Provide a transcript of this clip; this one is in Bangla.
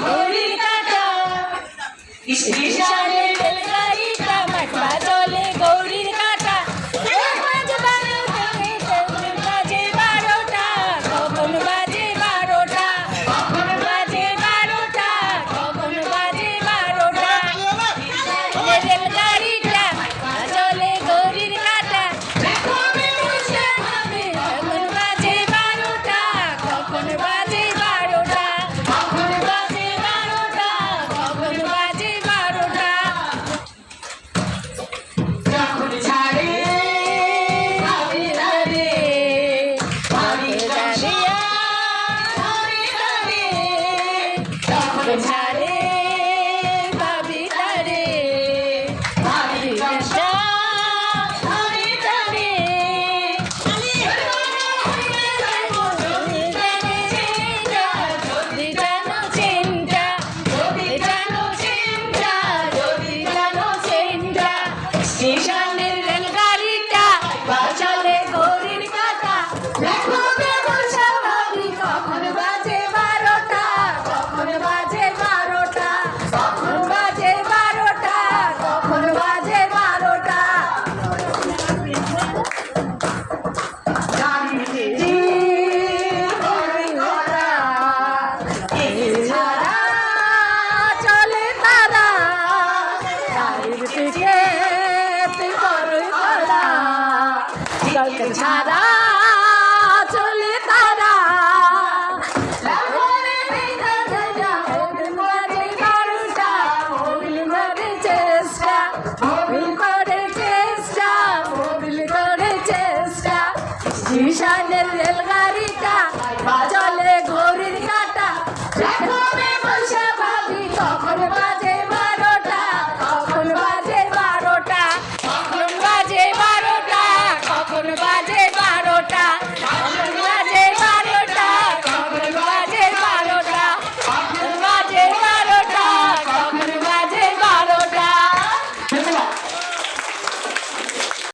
ঘড়ি কাটা ছাড়া চলে তারা। বিশালের রেলগাড়িটা বাজলে ঘড়ির কাটা। বসে ভাবি তখন বাজে